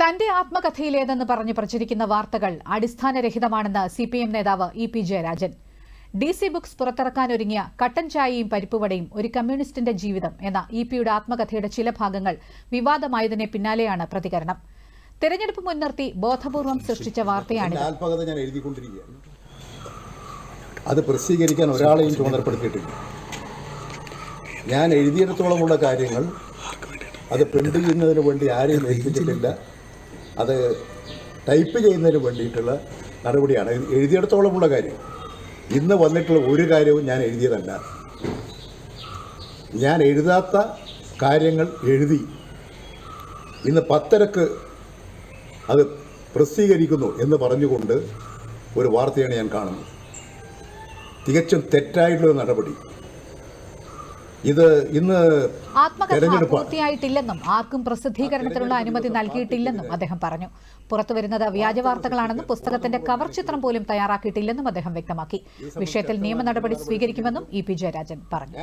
തന്റെ ആത്മകഥയിലേതെന്ന് പറഞ്ഞ് പ്രചരിക്കുന്ന വാർത്തകൾ അടിസ്ഥാനരഹിതമാണെന്ന് സി പി എം നേതാവ് E P Jayarajan. D C books പുറത്തിറക്കാനൊരുങ്ങിയ കട്ടൻ ചായയും പരിപ്പുവടയും ഒരു കമ്മ്യൂണിസ്റ്റിന്റെ ജീവിതം എന്ന ഇ പിയുടെ ആത്മകഥയുടെ ചില ഭാഗങ്ങൾ വിവാദമായതിനെ പിന്നാലെയാണ് പ്രതികരണം. തെരഞ്ഞെടുപ്പ് മുൻനിർത്തി ബോധപൂർവം സൃഷ്ടിച്ച വാർത്തയാണ് അത് പ്രസിദ്ധീകരിക്കാൻ ഒരാളെയും ചുമതലപ്പെടുത്തിയിട്ടില്ല. ഞാൻ എഴുതിയിടത്തോളമുള്ള കാര്യങ്ങൾ അത് പ്രിന്റ് ചെയ്യുന്നതിന് വേണ്ടി ആരെയും ഏൽപ്പിച്ചിട്ടില്ല അത് ടൈപ്പ് ചെയ്യുന്നതിന് വേണ്ടിയിട്ടുള്ള നടപടിയാണ്. എഴുതിയെടുത്തോളമുള്ള കാര്യം. ഇന്ന് വന്നിട്ടുള്ള ഒരു കാര്യവും ഞാൻ എഴുതിയതല്ല. ഞാൻ എഴുതാത്ത കാര്യങ്ങൾ എഴുതി ഇന്ന് പത്തരക്ക് അത് പ്രസിദ്ധീകരിക്കുന്നു എന്ന് പറഞ്ഞുകൊണ്ട് ഒരു വാർത്തയാണ് ഞാൻ കാണുന്നത്. തികച്ചും തെറ്റായിട്ടുള്ള നടപടി. ഇത് ഇന്ന് ആത്മകഥ പൂർത്തിയായിട്ടില്ലെന്നും ആർക്കും പ്രസിദ്ധീകരണത്തിനുള്ള അനുമതി നൽകിയിട്ടില്ലെന്നും അദ്ദേഹം പറഞ്ഞു. പുറത്തു വരുന്നത് വ്യാജ വാർത്തകളാണെന്നും പുസ്തകത്തിന്റെ കവർ ചിത്രം പോലും തയ്യാറാക്കിയിട്ടില്ലെന്നും അദ്ദേഹം വ്യക്തമാക്കി. വിഷയത്തിൽ നിയമ നടപടി സ്വീകരിക്കുമെന്നും ഇ പി ജയരാജൻ പറഞ്ഞു.